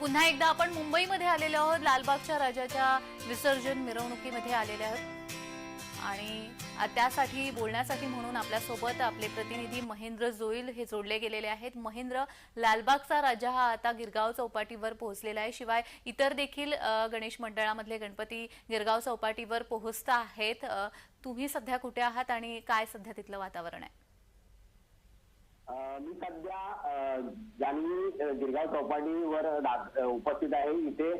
पुन्हा एकदा आपण मुंबईमध्ये आलेलो आहोत. लालबागच्या राजाच्या विसर्जन मिरवणुकीमध्ये आलेले आहोत. आणि त्यासाठी बोलण्यासाठी म्हणून आपल्यासोबत आपले प्रतिनिधी महेंद्र जोईल हे जोडले गेलेले आहेत. महेंद्र लालबागचा राजा हा आता गिरगाव चौपाटीवर पोहोचलेला आहे. शिवाय इतर देखील गणेश मंडळामधले गणपती गिरगाव चौपाटीवर पोहोचता आहेत. तुम्ही सध्या कुठे आहात आणि काय सध्या तिथलं वातावरण आहे? मी सध्या अ, गिरगाव चौपाटीवर उपस्थित आहे. इथे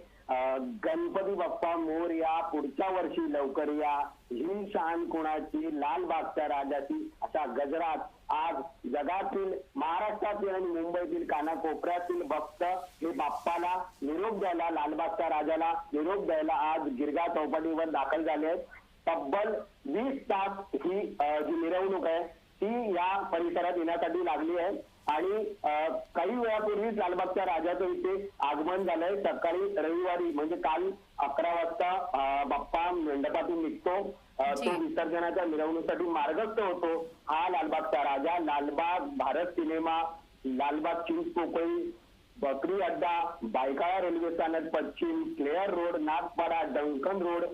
गणपती बाप्पा मोर या पुढच्या वर्षी लवकर या. ही शान कुणाची? लालबागच्या राजाची. अशा गजरात आज जगातील महाराष्ट्रातील आणि मुंबईतील कानाकोपऱ्यातील भक्त हे बाप्पाला निरोप द्यायला लालबागच्या राजाला निरोप द्यायला आज गिरगाव चौपाटीवर दाखल झाले आहेत. तब्बल वीस तास ही जी मिरवणूक आहे. ती या परिसरात येण्यासाठी लागली आहे. आणि काही वेळापूर्वीच लालबागच्या राजाचं इथे आगमन झालंय. सकाळी रविवारी म्हणजे काल अकरा वाजता बाप्पा मंडपातून निघतो. तो विसर्जनाच्या मिरवणुकीसाठी मार्गस्थ होतो. हा लालबागचा राजा Lalbaug Bharat cinema Lalbaug Chinchpokli Bakri Adda Byculla railway स्थानक पश्चिम Clare road Nagpada Duncan road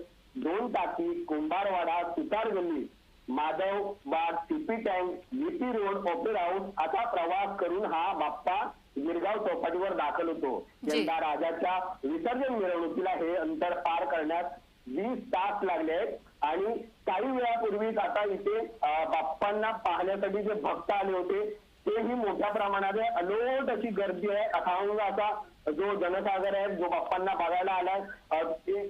Don Taki Kumbharwada Sutar Galli Madhav Baug TP tank GP road opera house असा प्रवास करून हा बाप्पा गिरगाव चौपाटीवर दाखल होतो. यंदा राजाच्या विसर्जन मिरवणुकीला हे अंतर पार करण्यात वीस तास लागले आहेत आणि काही वेळापूर्वीच आता इथे बाप्पांना पाहण्यासाठी जे भक्त आले होते तेही मोठ्या प्रमाणात आहे अलोट अशी गर्दी आहे. अथांग असा जो जनसागर आहे जो बाप्पांना बघायला आलाय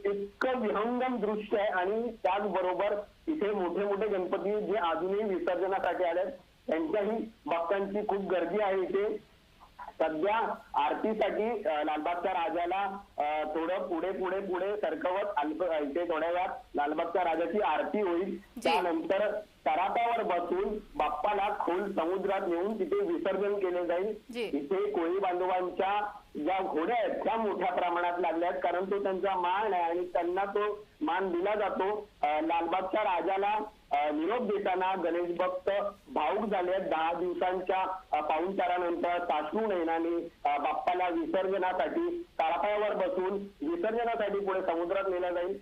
इतकं विहंगम दृश्य आहे आणि त्याचबरोबर इथे मोठे मोठे गणपती जे अजूनही विसर्जनासाठी आले त्यांच्याही भक्तांची खूप गर्दी आहे इथे. सध्या आरतीसाठी लालबागच्या राजाला थोडं पुढे पुढे पुढे सरकवत इथे थोड्या वेळात लालबागच्या राजाची आरती होईल. त्यानंतर तराटावर बसून बाप्पाला खोल समुद्रात नेऊन तिथे विसर्जन केले जाईल. इथे कोळी बांधवांच्या ज्या घोड्या आहेत त्या मोठ्या प्रमाणात लागल्या आहेत. कारण तो त्यांचा मान आहे आणि त्यांना तो मान दिला जातो. लालबागच्या राजाला निरोप देताना गणेश भक्त भाऊक झाले आहेत. दहा दिवसांच्या पाहुणचारानंतर साश्रू नयनाने बाप्पाला विसर्जनासाठी तळापायावर बसून विसर्जनासाठी पुढे समुद्रात नेलं जाईल.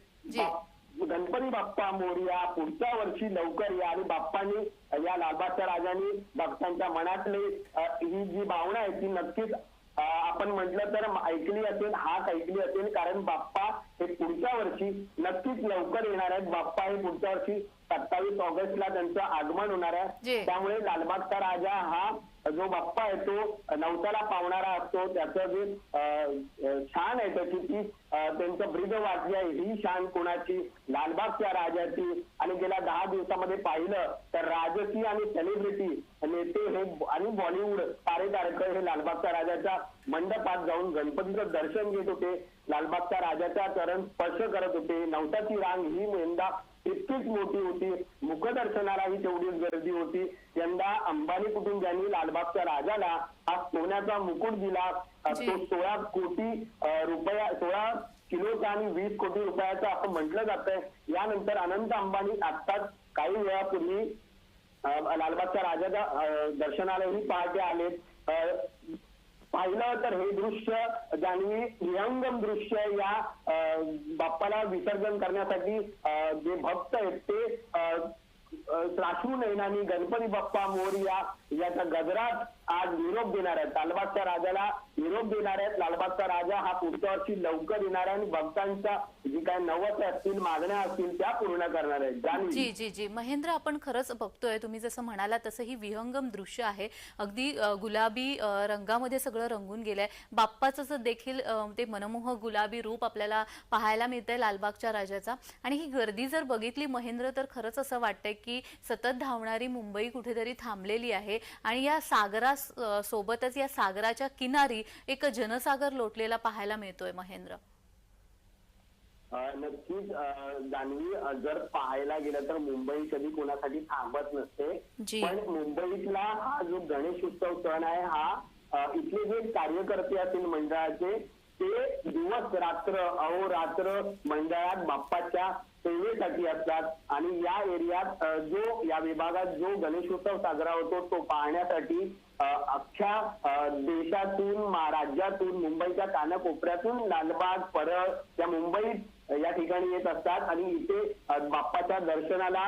गणपती बाप्पा मोरया पुढच्या वर्षी लवकर या आणि बाप्पांनी या लालबागच्या राजांनी भक्तांच्या मनातली ही जी भावना आहे ती नक्कीच आपण म्हटलं तर ऐकली असेल हाक ऐकली असेल कारण बाप्पा हे पुढच्या वर्षी नक्कीच लवकर येणार आहेत बाप्पा हे पुढच्या वर्षी सत्तावीस ऑगस्टला त्यांचं आगमन होणार. आहे त्यामुळे लालबागचा राजा हा जो बाप्पा आहे तो नवताला पावणारा असतो. त्याचं जे शान आहे त्याची ती त्यांचं ब्रिद वाटली आहे. ही शान कोणाची? लालबागच्या राजाची. आणि गेल्या दहा दिवसामध्ये पाहिलं तर राजकीय आणि सेलिब्रिटी नेते हे आणि बॉलिवूड तारेतारक हे लालबागच्या राजाच्या मंडपात जाऊन गणपतीचं दर्शन घेत होते. लालबागच्या राजाच्या चरण स्पर्श करत होते. नवसाची रांग ही यंदा इतकीच मोठी होती. मुखदर्शनालाही तेवढीच गर्दी होती. यंदा अंबानी कुटुंबियांनी लालबागच्या राजाला हा सोन्याचा मुकुट दिला. तो सोळा कोटी रुपया सोळा किलोचा आणि वीस कोटी रुपयाचा असं म्हटलं जातंय. यानंतर अनंत अंबानी आत्ताच काही वेळापूर्वी लालबागच्या राजाच्या दर्शनालाही पहाटे आलेत. अ, पाहिलं तर हे दृश्य जान्हवी विहंगम दृश्य या बाप्पाला विसर्जन करण्यासाठी अ, जे भक्त आहेत ते अ, नैनानी गणपती बाप्पा मोरया याचा गजरात आज निरोप देणार आहेत. लालबागच्या राजाला निरोप देणार आहेत. लालबागचा राजा हा पुढच्या वर्षी लवकर येणार आहे आणि भक्तांच्या जी काय नवस असतील मागण्या असतील त्या पूर्ण करणार आहेत. जी जी जी. महेंद्र आपण खरंच बघतोय तुम्ही जसं म्हणाला तसं ही विहंगम दृश्य आहे. अगदी गुलाबी रंगामध्ये सगळं रंगून गेलंय. बाप्पाचं देखील ते मनमोहक गुलाबी रूप आपल्याला पाहायला मिळतंय लालबागच्या राजाचा. आणि ही गर्दी जर बघितली महेंद्र तर खरंच असं वाटतंय की सतत धावणारी मुंबई कुठेतरी थांबलेली आहे. आणि या सागरा सोबतच या सागराच्या किनारी एक जनसागर लोटलेला पाहायला मिळतोय महेंद्र. नक्कीच अ, जर पाहायला गेलं तर मुंबई कधी कोणासाठी थांबत नसते. जी. पण मुंबईतला हा जो गणेश उत्सव सण आहे हा इथले जे कार्यकर्ते असतील मंडळाचे ते दिवस रात्र अहोरात्र मंडळात बाप्पाच्या सेवेसाठी असतात. आणि या एरियात जो या विभागात जो गणेशोत्सव साजरा होतो तो पाहण्यासाठी अख्ख्या देशातून राज्यातून मुंबईच्या कानाकोपऱ्यातून लालबाग परळ या मुंबईत या ठिकाणी येत असतात. आणि इथे बाप्पाच्या दर्शनाला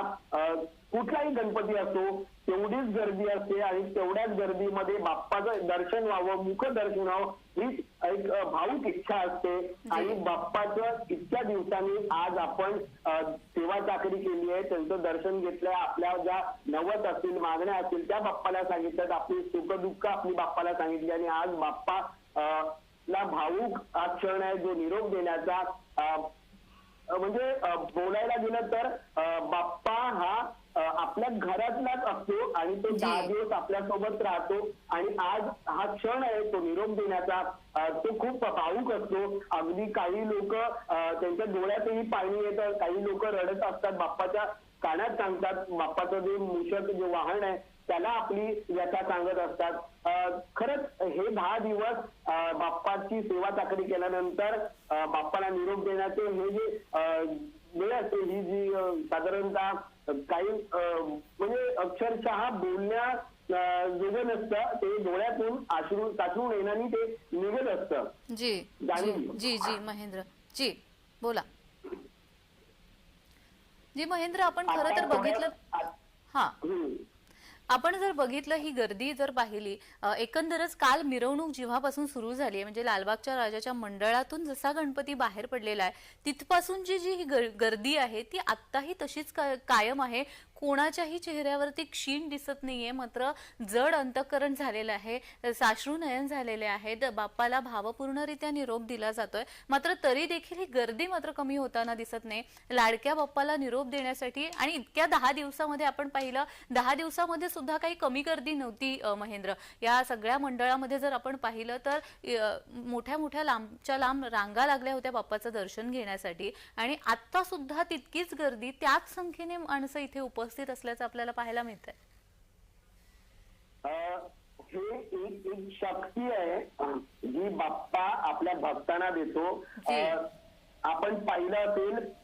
कुठलाही गणपती असो तेवढीच गर्दी असते आणि तेवढ्याच गर्दीमध्ये बाप्पाचं दर्शन व्हावं मुख दर्शन व्हावं ही एक अ, भावूक इच्छा असते. आणि बाप्पाचं इतक्या दिवसांनी आज आपण सेवा चाकरी केली आहे. त्यांचं दर्शन घेतलंय. आपल्या ज्या नवस असतील मागण्या असतील त्या बाप्पाला सांगितल्यात. आपली सुख दुःख आपली बाप्पाला सांगितली. आणि आज बाप्पा ला भावूक हा क्षण आहे जो निरोप देण्याचा म्हणजे बोलायला गेलं तर बाप्पा हा आपल्या घरातलाच असतो आणि तो. दहा दिवस आपल्यासोबत राहतो आणि आज हा क्षण आहे तो निरोप देण्याचा. तो खूप भावूक असतो. अगदी काही लोक त्यांच्या डोळ्यातही पाणी येतं. काही लोक रडत असतात. बाप्पाच्या कानात सांगतात. बाप्पाचं जे मूषक जे वाहन आहे त्याला आपली व्यथा सांगत असतात. खरंच हे दहा दिवस बाप्पाची सेवा चाकरी केल्यानंतर बाप्पाला निरोप देण्याचे हे जे वेळ असते ही जी साधारणतः काही म्हणजे अक्षरशः बोलण्या जोगं नसतं ते डोळ्यातून अश्रू साचून येण्यानी ते निघत असतं. जी जी. जी जी महेंद्र. जी बोला. जी महेंद्र आपण खरं तर बघितलं हा. आपण जर बघितलं ही गर्दी जर पाहिली एकंदरच काल मिरवणूक जेव्हापासून सुरू झाली आहे म्हणजे लालबागच्या राजाच्या मंडळातून जसा गणपती बाहेर पडलेला आहे तिथपासून जी जी ही गर्दी आहे ती आत्ताही तशीच कायम आहे. कोणाच्याही चेहऱ्यावरती क्षीण दिसत नाहीये मात्र जड अंतकरण झालेलं आहे साश्रू नयन झालेले आहेत बाप्पाला भावपूर्णरित्या निरोप दिला जातोय मात्र तरी देखील ही गर्दी मात्र कमी होताना दिसत नाही. लाडक्या बाप्पाला निरोप देण्यासाठी आणि इतक्या दहा दिवसामध्ये आपण पाहिलं दहा दिवसामध्ये सुद्धा काही कमी गर्दी नव्हती महेंद्र. या सगळ्या मंडळामध्ये जर आपण पाहिलं तर मोठ्या मोठ्या लांबच्या लांब रांगा लागल्या होत्या बाप्पाचं दर्शन घेण्यासाठी आणि आता सुद्धा तितकीच गर्दी त्याच संख्येने माणसं इथे उपस्थित असल्याचं आपल्याला पाहायला मिळत आहे अ, हे एक एक शक्ती आहे जी बाप्पा आपल्या भक्तांना देतो. आपण पाहिलं असेल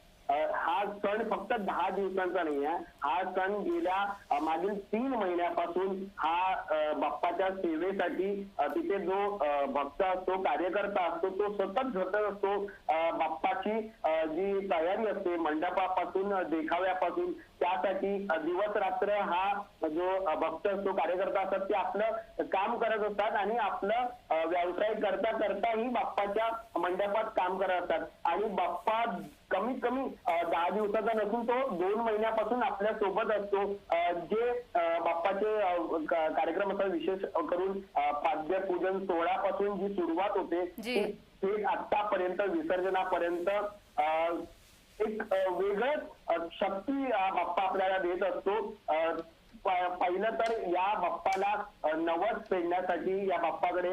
हा सण फक्त दहा दिवसांचा नाही आहे. हा सण गेल्या मागील तीन महिन्यापासून हा बाप्पाच्या सेवेसाठी तिथे जो भक्त असतो कार्यकर्ता असतो तो सतत झटत असतो. बाप्पाची जी तयारी असते मंडपापासून देखाव्यापासून त्यासाठी दिवस रात्र हा जो भक्त असतो कार्यकर्ता असतात ते आपलं काम करत असतात आणि आपलं व्यवसाय करता करताही बाप्पाच्या मंडपात काम करत असतात. आणि बाप्पा कमीत कमी दहा दिवसाचा नसून तो दोन महिन्यापासून आपल्यासोबत असतो जे बाप्पाचे कार्यक्रम असतात विशेष करून पाद्यपूजन सोहळ्यापासून जी सुरुवात होते. ती आतापर्यंत विसर्जनापर्यंत एक वेगळंच अ, शक्ती बाप्पा आपल्याला देत असतो पहिलं तर या बाप्पाला नवस फेडण्यासाठी या बाप्पाकडे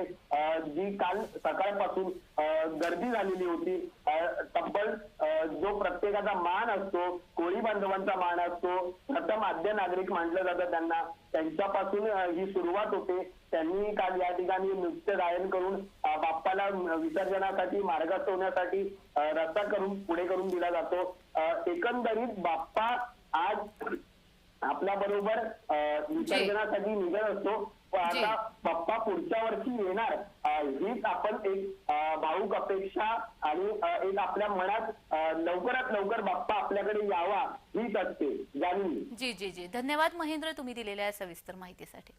जी काल सकाळपासून गर्दी झालेली होती तब्बल जो प्रत्येकाचा मान असतो कोळी बांधवांचा मान असतो प्रथम आद्य नागरिक मानलं जातं त्यांना. त्यांच्यापासून ही सुरुवात होते. त्यांनी काल या ठिकाणी नृत्य गायन करून बाप्पाला विसर्जनासाठी मार्गात होण्यासाठी रस्ता करून पुढे करून दिला जातो. एकंदरीत बाप्पा आज आपल्या बरोबर विसर्जनासाठी निघत असतो. आता बाप्पा पुढच्या वर्षी येणार. हीच आपण एक अ, भावूक अपेक्षा आणि एक आपल्या मनात लवकरात लवकर बाप्पा आपल्याकडे यावा हीच असते. जाणीव जी जी जी. धन्यवाद महेंद्र तुम्ही दिलेल्या सविस्तर माहितीसाठी.